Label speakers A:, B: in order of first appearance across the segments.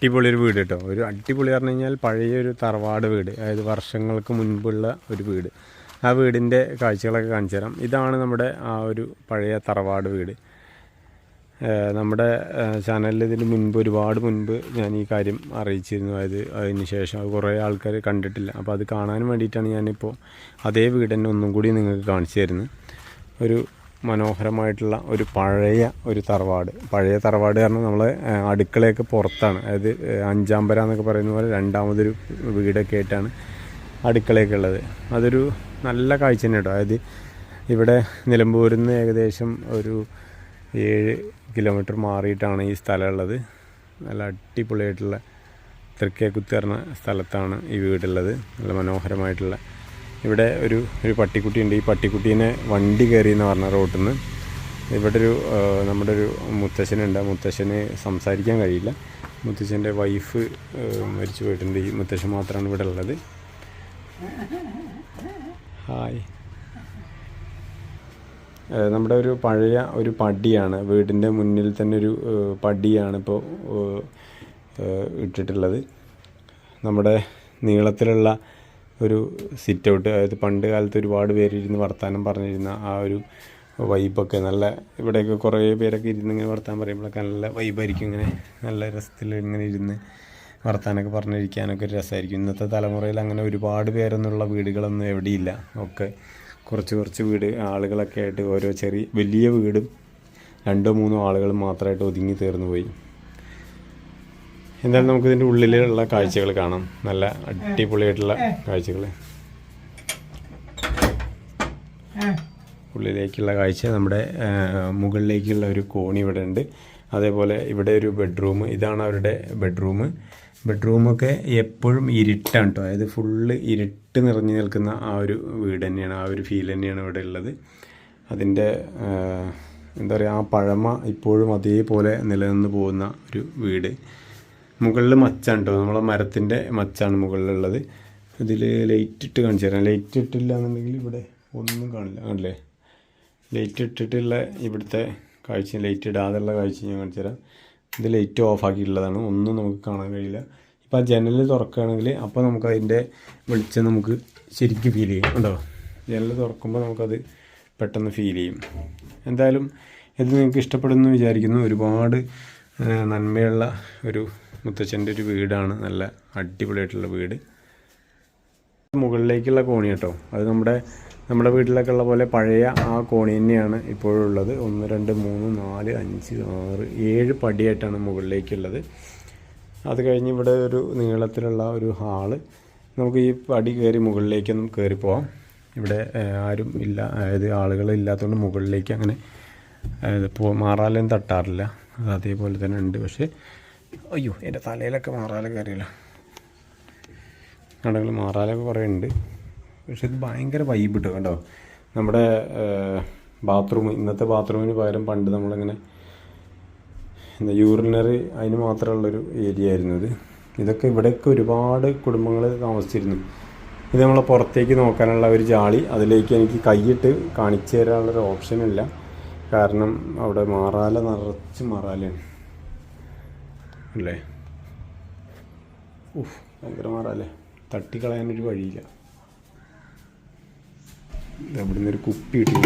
A: അടിപൊളി ഒരു വീട് കേട്ടോ. ഒരു അടിപൊളി പറഞ്ഞു കഴിഞ്ഞാൽ പഴയ ഒരു തറവാട് വീട്. അതായത് വർഷങ്ങൾക്ക് മുൻപുള്ള ഒരു വീട്. ആ വീടിന്റെ കാഴ്ചകളൊക്കെ കാണിച്ചു തരാം. ഇതാണ് നമ്മുടെ ആ ഒരു പഴയ തറവാട് വീട്. നമ്മുടെ ചാനലിൽ ഇതിന് മുൻപ് ഒരുപാട് മുൻപ് ഞാൻ ഈ കാര്യം അറിയിച്ചിരുന്നു. അതായത് അതിന് ശേഷം അത് കുറേ ആൾക്കാർ കണ്ടിട്ടില്ല. അപ്പോൾ അത് കാണാൻ വേണ്ടിയിട്ടാണ് ഞാനിപ്പോൾ അതേ വീട് തന്നെ ഒന്നും കൂടി നിങ്ങൾക്ക് കാണിച്ചു തരുന്നത്. ഒരു മനോഹരമായിട്ടുള്ള ഒരു പഴയ ഒരു തറവാട്. പഴയ തറവാട് കാരണം നമ്മൾ അടുക്കളയൊക്കെ പുറത്താണ്. അതായത് അഞ്ചാമ്പര എന്നൊക്കെ പറയുന്ന പോലെ രണ്ടാമതൊരു വീടൊക്കെ ആയിട്ടാണ് അടുക്കളയൊക്കെ ഉള്ളത്. അതൊരു നല്ല കാഴ്ച തന്നെ കേട്ടോ. അതായത് ഇവിടെ നിലമ്പൂരിൽ നിന്ന് ഏകദേശം ഒരു ഏഴ് കിലോമീറ്റർ മാറിയിട്ടാണ് ഈ സ്ഥലമുള്ളത് നല്ല അടിപൊളിയായിട്ടുള്ള തൃക്കേ പറഞ്ഞ സ്ഥലത്താണ് ഈ വീടുള്ളത്. നല്ല മനോഹരമായിട്ടുള്ള ഇവിടെ ഒരു ഒരു പട്ടിക്കുട്ടിയുണ്ട്. ഈ പട്ടിക്കുട്ടീനെ വണ്ടി കയറി എന്ന് പറഞ്ഞ റോട്ടിൽ നിന്ന് ഇവിടെ ഒരു നമ്മുടെ ഒരു മുത്തശ്ശനുണ്ട്. മുത്തശ്ശന് സംസാരിക്കാൻ കഴിയില്ല. മുത്തശ്ശന്റെ വൈഫ് മരിച്ചു പോയിട്ടുണ്ട്. ഈ മുത്തശ്ശൻ മാത്രമാണ് ഇവിടെ ഉള്ളത്. ഹായ്. നമ്മുടെ ഒരു പഴയ ഒരു പടിയാണ്. വീടിന്റെ മുന്നിൽ തന്നെ ഒരു പടിയാണ് ഇപ്പോൾ ഇട്ടിട്ടുള്ളത്. നമ്മുടെ നീളത്തിലുള്ള ഒരു സിറ്റ് ഔട്ട് അതായത് പണ്ട് കാലത്ത് ഒരുപാട് പേര് ഇരുന്ന് വർത്തമാനം പറഞ്ഞിരുന്ന ആ ഒരു വൈബൊക്കെ നല്ല ഇവിടെയൊക്കെ കുറേ പേരൊക്കെ ഇരുന്ന് ഇങ്ങനെ വർത്താൻ പറയുമ്പോഴൊക്കെ നല്ല വൈബായിരിക്കും ഇങ്ങനെ നല്ല രസത്തിൽ ഇങ്ങനെ ഇരുന്ന് വർത്താനൊക്കെ പറഞ്ഞിരിക്കാനൊക്കെ ഒരു രസമായിരിക്കും. ഇന്നത്തെ തലമുറയിൽ അങ്ങനെ ഒരുപാട് പേരൊന്നുള്ള വീടുകളൊന്നും എവിടെയില്ല. ഒക്കെ കുറച്ച് കുറച്ച് വീട് ആളുകളൊക്കെ ആയിട്ട് ഓരോ ചെറിയ വലിയ വീടും രണ്ടോ മൂന്നോ ആളുകൾ മാത്രമായിട്ട് ഒതുങ്ങി തീർന്നു പോയി. എന്തായാലും നമുക്ക് ഇതിന്റെ ഉള്ളിലുള്ള കാഴ്ചകൾ കാണാം. നല്ല അടിപൊളിയായിട്ടുള്ള കാഴ്ചകൾ ഉള്ളിലേക്കുള്ള കാഴ്ച. നമ്മുടെ മുകളിലേക്കുള്ള ഒരു കോണി ഇവിടെ ഉണ്ട്. അതേപോലെ ഇവിടെ ഒരു ബെഡ്റൂം ഇതാണ് അവരുടെ ബെഡ്റൂം ബെഡ്റൂമൊക്കെ എപ്പോഴും ഇരുട്ടാണ് കേട്ടോ. അതായത് ഫുള്ള് ഇരുട്ട് നിറഞ്ഞു നിൽക്കുന്ന ആ ഒരു വീട് തന്നെയാണ്. ആ ഒരു ഫീൽ തന്നെയാണ് ഇവിടെ ഉള്ളത്. അതിന്റെ എന്താ പറയുക ആ പഴമ ഇപ്പോഴും അതേപോലെ നിലനിന്ന് പോകുന്ന ഒരു വീട്. മുകളിൽ മച്ചാണ് കേട്ടോ നമ്മളെ മരത്തിന്റെ മച്ചാണ് മുകളിലുള്ളത്. ഇതിൽ ലൈറ്റ് ഇട്ട് കാണിച്ചു തരാം. ലൈറ്റ് ഇട്ടില്ല എന്നുണ്ടെങ്കിൽ ഇവിടെ ഒന്നും കാണില്ല. കാണില്ലേ ലൈറ്റ് ഇട്ടിട്ടുള്ള ഇവിടുത്തെ കാഴ്ച ലൈറ്റ് ഇടാതെയുള്ള കാഴ്ച ഞാൻ കാണിച്ചു തരാം. ഇത് ലൈറ്റ് ഓഫ് ആക്കിയിട്ടുള്ളതാണ്. ഒന്നും നമുക്ക് കാണാൻ കഴിയില്ല. ഇപ്പോൾ ആ ജനൽ തുറക്കുകയാണെങ്കിൽ അപ്പോൾ നമുക്ക് അതിന്റെ വെളിച്ചം നമുക്ക് ശരിക്കും ഫീൽ ചെയ്യും. ഉണ്ടോ ജനൽ തുറക്കുമ്പോൾ നമുക്കത് പെട്ടെന്ന് ഫീൽ ചെയ്യും. എന്തായാലും ഇത് നിങ്ങൾക്ക് ഇഷ്ടപ്പെടുന്നു വിചാരിക്കുന്നു. ഒരുപാട് നന്മയുള്ള ഒരു മുത്തച്ഛന്റെ ഒരു വീടാണ്. നല്ല അടിപൊളിയായിട്ടുള്ള വീട്. മുകളിലേക്കുള്ള കോണി കേട്ടോ. അത് നമ്മുടെ നമ്മുടെ വീട്ടിലൊക്കെ ഉള്ള പോലെ പഴയ ആ കോണി തന്നെയാണ് ഇപ്പോഴുള്ളത് ഒന്ന് രണ്ട് മൂന്ന് നാല് അഞ്ച് ആറ് ഏഴ് പടിയായിട്ടാണ് മുകളിലേക്കുള്ളത്. അത് കഴിഞ്ഞ് ഇവിടെ ഒരു നീളത്തിലുള്ള ഒരു ഹാൾ. നമുക്ക് ഈ പടി കയറി മുകളിലേക്കൊന്നും കയറി പോവാം. ഇവിടെ ആരും ഇല്ല. അതായത് ആളുകൾ ഇല്ലാത്തതുകൊണ്ട് മുകളിലേക്ക് അങ്ങനെ പോ മാറാലും തട്ടാറില്ല. അതേപോലെ തന്നെ ഉണ്ട്. പക്ഷേ അയ്യോ എന്റെ തലയിലൊക്കെ മാറാലൊക്കെ അറിയില്ല കടകൾ മാറാലൊക്കെ കുറേ ഉണ്ട്. പക്ഷെ ഇത് ഭയങ്കര വൈബ് കിട്ടും കേട്ടോ നമ്മുടെ ബാത്റൂം ഇന്നത്തെ ബാത്റൂമിന് പകരം പണ്ട് നമ്മളിങ്ങനെ എന്താ യൂറിനറി അതിന് മാത്രമുള്ളൊരു ഏരിയ ആയിരുന്നു ഇത്. ഇതൊക്കെ ഇവിടെയൊക്കെ ഒരുപാട് കുടുംബങ്ങൾ താമസിച്ചിരുന്നു. ഇത് നമ്മളെ പുറത്തേക്ക് നോക്കാനുള്ള ഒരു ജാളി. അതിലേക്ക് എനിക്ക് കൈയിട്ട് കാണിച്ചു തരാനുള്ളൊരു ഓപ്ഷനില്ല കാരണം അവിടെ മാറാല നിറച്ച് മാറാലയാണ് അല്ലേ? ഉഫ് ഭയങ്കര മാറാലേ. തട്ടിക്കളയാനൊരു വഴിയില്ല. അവിടെ ഒരു കുപ്പി ഇട്ടു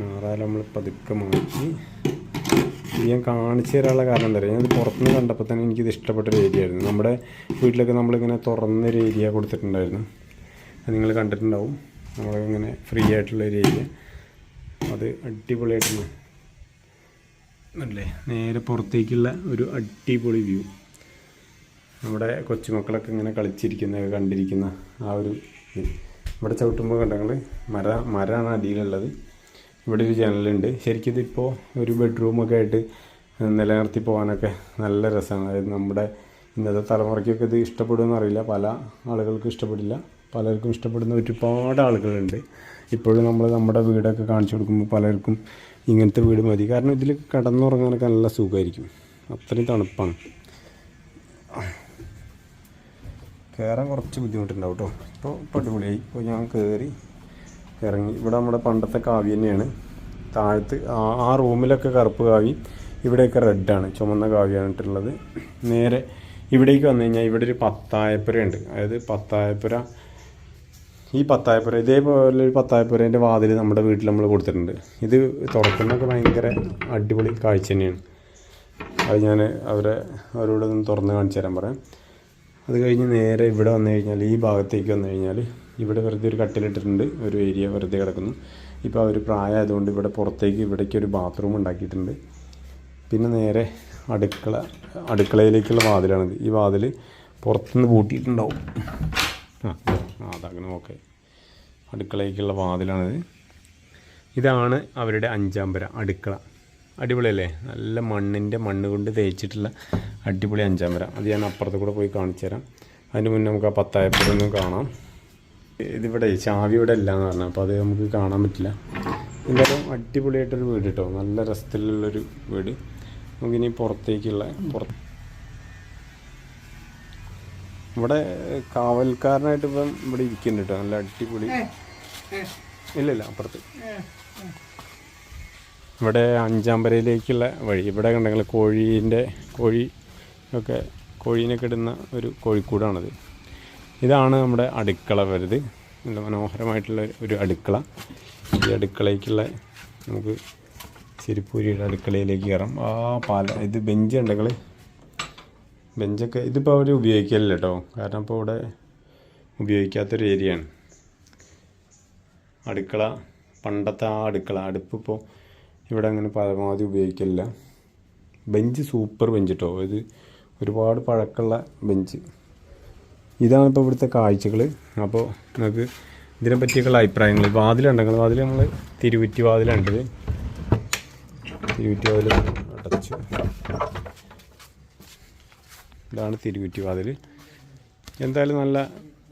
A: മാറാല നമ്മൾ പതുക്കെ മാറ്റി. ഞാൻ കാണിച്ചു തരാനുള്ള കാരണം എന്താ പറയുക ഞാനത് പുറത്തുനിന്ന് കണ്ടപ്പോൾ തന്നെ എനിക്കിത് ഇഷ്ടപ്പെട്ട ഒരു ഏരിയ ആയിരുന്നു. നമ്മുടെ വീട്ടിലൊക്കെ നമ്മളിങ്ങനെ തുറന്നൊരു ഏരിയ കൊടുത്തിട്ടുണ്ടായിരുന്നു. നിങ്ങൾ കണ്ടിട്ടുണ്ടാവും. നമ്മളിങ്ങനെ ഫ്രീ ആയിട്ടുള്ള ഒരു ഏരിയ അത് അടിപൊളിയായിട്ടുണ്ട്. അല്ലേ? നേരെ പുറത്തേക്കുള്ള ഒരു അടിപൊളി വ്യൂ നമ്മുടെ കൊച്ചുമക്കളൊക്കെ ഇങ്ങനെ കളിച്ചിരിക്കുന്നതൊക്കെ കണ്ടിരിക്കുന്ന ആ ഒരു ഇവിടെ ചവിട്ടുമ്പോൾ കണ്ടങ്ങൾ മര മരമാണ് അടിയിലുള്ളത്. ഇവിടെ ഒരു ജനലുണ്ട്. ശരിക്കും ഇതിപ്പോൾ ഒരു ബെഡ്റൂമൊക്കെ ആയിട്ട് നിലനിർത്തി പോകാനൊക്കെ നല്ല രസമാണ് അതായത് നമ്മുടെ ഇന്നത്തെ തലമുറയ്ക്കൊക്കെ ഇത് ഇഷ്ടപ്പെടുമെന്ന് അറിയില്ല. പല ആളുകൾക്കും ഇഷ്ടപ്പെടില്ല. പലർക്കും ഇഷ്ടപ്പെടുന്ന ഒരുപാട് ആളുകളുണ്ട്. ഇപ്പോഴും നമ്മൾ നമ്മുടെ വീടൊക്കെ കാണിച്ചു കൊടുക്കുമ്പോൾ പലർക്കും ഇങ്ങനത്തെ വീട് മതി. കാരണം ഇതിൽ കിടന്നുറങ്ങാനൊക്കെ നല്ല സുഖമായിരിക്കും അത്രയും തണുപ്പാണ്. കയറാൻ കുറച്ച് ബുദ്ധിമുട്ടുണ്ടാവും കേട്ടോ. ഇപ്പോൾ ഇപ്പോൾ അടിപൊളിയായി. ഇപ്പോൾ ഞാൻ കയറി ഇറങ്ങി. ഇവിടെ നമ്മുടെ പണ്ടത്തെ കാവ്യ തന്നെയാണ്. താഴത്ത് ആ- റൂമിലൊക്കെ കറുപ്പ് കാവി ഇവിടെയൊക്കെ റെഡാണ് ചുമന്ന കാവ്യാണിട്ടുള്ളത് നേരെ ഇവിടേക്ക് വന്നു കഴിഞ്ഞാൽ ഇവിടെ ഒരു പത്തായപ്പുര ഉണ്ട് അതായത് പത്തായപ്പുര ഈ പത്തായപ്പുര ഇതേപോലെ ഒരു പത്തായപ്പുരേന്റെ വാതിൽ നമ്മുടെ വീട്ടിൽ നമ്മൾ കൊടുത്തിട്ടുണ്ട്. ഇത് തുറക്കുന്നൊക്കെ ഭയങ്കര അടിപൊളി കാഴ്ച തന്നെയാണ്. അത് ഞാൻ അവരെ അവരോട് ഒന്ന് തുറന്ന് കാണിച്ചു തരാൻ പറയാം. അത് കഴിഞ്ഞ് നേരെ ഇവിടെ വന്നു കഴിഞ്ഞാൽ ഈ ഭാഗത്തേക്ക് വന്നു കഴിഞ്ഞാൽ ഇവിടെ വെറുതെ ഒരു കട്ടിലിട്ടിട്ടുണ്ട് ഒരു ഏരിയ വെറുതെ കിടക്കുന്നു. ഇപ്പോൾ അവർ പ്രായമായതുകൊണ്ട് ഇവിടെ പുറത്തേക്ക് ഇവിടേക്ക് ഒരു ബാത്റൂം ഉണ്ടാക്കിയിട്ടുണ്ട്. പിന്നെ നേരെ അടുക്കള അടുക്കളയിലേക്കുള്ള വാതിലാണിത്. ഈ വാതിൽ പുറത്തുനിന്ന് പൂട്ടിയിട്ടുണ്ടാവും. ആ ആ അതങ്ങനെ ഓക്കെ. അടുക്കളയിലേക്കുള്ള വാതിലാണിത്. ഇതാണ് അവരുടെ അഞ്ചാമ്പര അടുക്കള. അടിപൊളിയല്ലേ? നല്ല മണ്ണിന്റെ മണ്ണ് കൊണ്ട് തേച്ചിട്ടുള്ള അടിപൊളി അഞ്ചാമ്പര. അത് ഞാൻ അപ്പുറത്ത് കൂടെ പോയി കാണിച്ചു തരാം. അതിന് മുന്നേ നമുക്ക് ആ പത്തായപ്പുറൊന്നും കാണാം. ഇതിവിടെ ചാവി ഇവിടെ ഇല്ല എന്ന് പറഞ്ഞാൽ അപ്പോൾ അത് നമുക്ക് കാണാൻ പറ്റില്ല. എന്തായാലും അടിപൊളിയായിട്ടൊരു വീട് കേട്ടോ. നല്ല രസത്തിലുള്ളൊരു വീട്. നമുക്കിനി പുറത്തേക്കുള്ള പുറത്ത് ഇവിടെ കാവൽക്കാരനായിട്ട് ഇപ്പം ഇവിടെ ഇരിക്കുന്നുണ്ട് കേട്ടോ. നല്ല അടിപൊളി. ഇല്ലല്ല ഇല്ല അപ്പുറത്ത് ഇവിടെ അഞ്ചാമ്പരയിലേക്കുള്ള വഴി. ഇവിടെ കണ്ടെങ്കിൽ കോഴീന്റെ കോഴി ഒക്കെ കോഴീനൊക്കെ ഇടുന്ന ഒരു കോഴിക്കൂടാണത്. ഇതാണ് നമ്മുടെ അടുക്കള വരുത് നല്ല മനോഹരമായിട്ടുള്ള ഒരു അടുക്കള. ഈ അടുക്കളയ്ക്കുള്ള നമുക്ക് ചെരിപ്പൂരിയുടെ അടുക്കളയിലേക്ക് കയറാം. ആ പാല ഇത് ബെഞ്ച് ഉണ്ടെങ്കിൽ ബെഞ്ചൊക്കെ ഇതിപ്പോൾ അവർ ഉപയോഗിക്കലില്ല കേട്ടോ കാരണം ഇപ്പോൾ ഇവിടെ ഉപയോഗിക്കാത്തൊരു ഏരിയയാണ്. അടുക്കള പണ്ടത്തെ ആ അടുക്കള. അടുപ്പ് ഇപ്പോൾ ഇവിടെ അങ്ങനെ പരമാവധി ഉപയോഗിക്കില്ല ബെഞ്ച് സൂപ്പർ ബെഞ്ച് കേട്ടോ ഇത് ഒരുപാട് പഴക്കമുള്ള ബെഞ്ച്. ഇതാണ് ഇപ്പോൾ ഇവിടുത്തെ കാഴ്ചകൾ അപ്പോൾ നിങ്ങൾക്ക് ഇതിനെ പറ്റിയൊക്കെയുള്ള അഭിപ്രായങ്ങൾ വാതിലുണ്ടെങ്കിൽ വാതിൽ നമ്മൾ തിരുവുറ്റി വാതിലുണ്ടത് തിരുവുറ്റി വാതിൽ അടച്ചു. ഇതാണ് തിരുവിറ്റുവാതിൽ എന്തായാലും നല്ല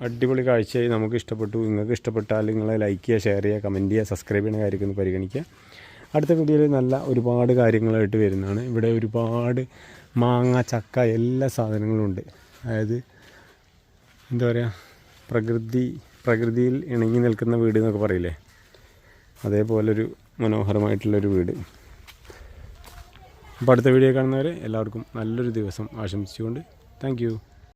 A: അടിപൊളി കാഴ്ചയായി നമുക്ക് ഇഷ്ടപ്പെട്ടു. നിങ്ങൾക്ക് ഇഷ്ടപ്പെട്ടാൽ നിങ്ങൾ ലൈക്ക് ചെയ്യുക ഷെയർ ചെയ്യുക കമന്റ് ചെയ്യുക സബ്സ്ക്രൈബ് ചെയ്യുന്ന കാര്യമൊക്കെ ഒന്ന് പരിഗണിക്കുക. അടുത്ത വീഡിയോയിൽ നല്ല ഒരുപാട് കാര്യങ്ങളായിട്ട് വരുന്നതാണ്. ഇവിടെ ഒരുപാട് മാങ്ങ ചക്ക എല്ലാ സാധനങ്ങളും ഉണ്ട്. അതായത് എന്താ പറയുക പ്രകൃതി പ്രകൃതിയിൽ ഇണങ്ങി നിൽക്കുന്ന വീട് എന്നൊക്കെ പറയില്ലേ? അതേപോലൊരു മനോഹരമായിട്ടുള്ളൊരു വീട്. അപ്പോൾ അടുത്ത വീഡിയോ കാണുന്നവരെ എല്ലാവർക്കും നല്ലൊരു ദിവസം ആശംസിച്ചുകൊണ്ട് താങ്ക്